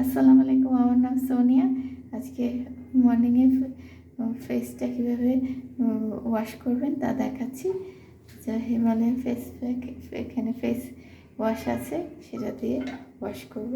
আসসালামু আলাইকুম, আমার নাম সোনিয়া। আজকে মর্নিংয়ে ফেসটা কীভাবে ওয়াশ করবেন তা দেখাচ্ছি। যা হিমালয়ান ফেস প্যাক এখানে ফেস ওয়াশ আছে, সেটা দিয়ে ওয়াশ করব।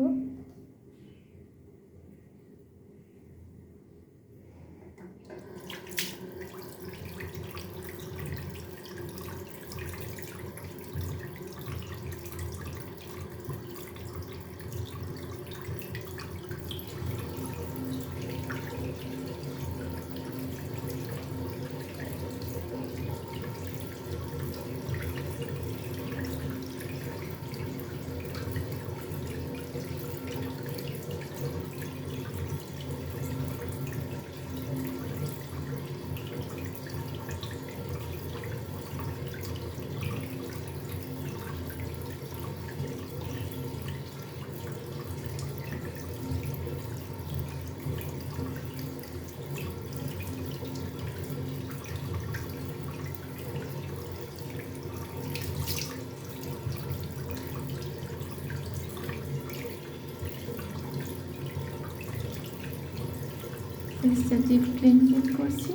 ফেসটা ডিপ ক্লিনজিং করছি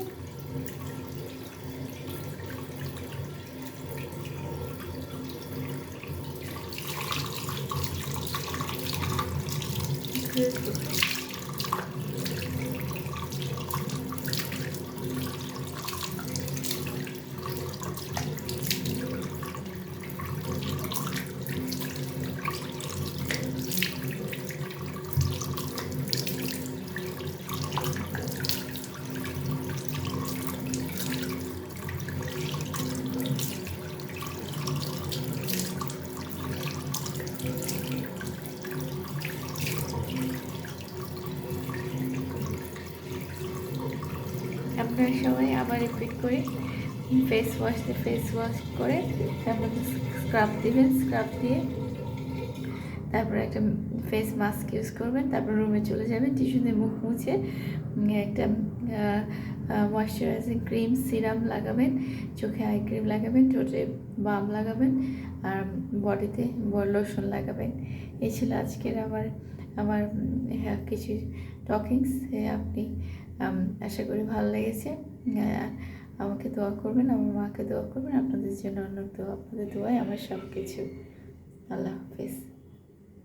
আপনারা সবাই আবার রিপিট করে। ফেস ওয়াশ দিয়ে ফেস ওয়াশ করে তারপর স্ক্রাব দিবেন স্ক্রাব দিয়ে তারপর একটা ফেস মাস্ক ইউজ করবেন তারপর রুমে চলে যাবেন টিস্যু দিয়ে মুখ মুছে একটা ময়শ্চারাইজিং ক্রিম সিরাম লাগাবেন চোখে আই ক্রিম লাগাবেন ঠোঁটে বাম লাগাবেন আর বডিতে লোশন লাগাবেন। এই ছিল আজকের আমার আমার হ্যাঁ, কিছু টকিংস আপনি আশা করি ভালো লেগেছে। আমাকে দোয়া করবেন আমার মাকে দোয়া করবেন আপনাদের জন্য অন্য দোয়া আপনাদের দোয়াই আমার সব কিছু আল্লাহ হাফিজ।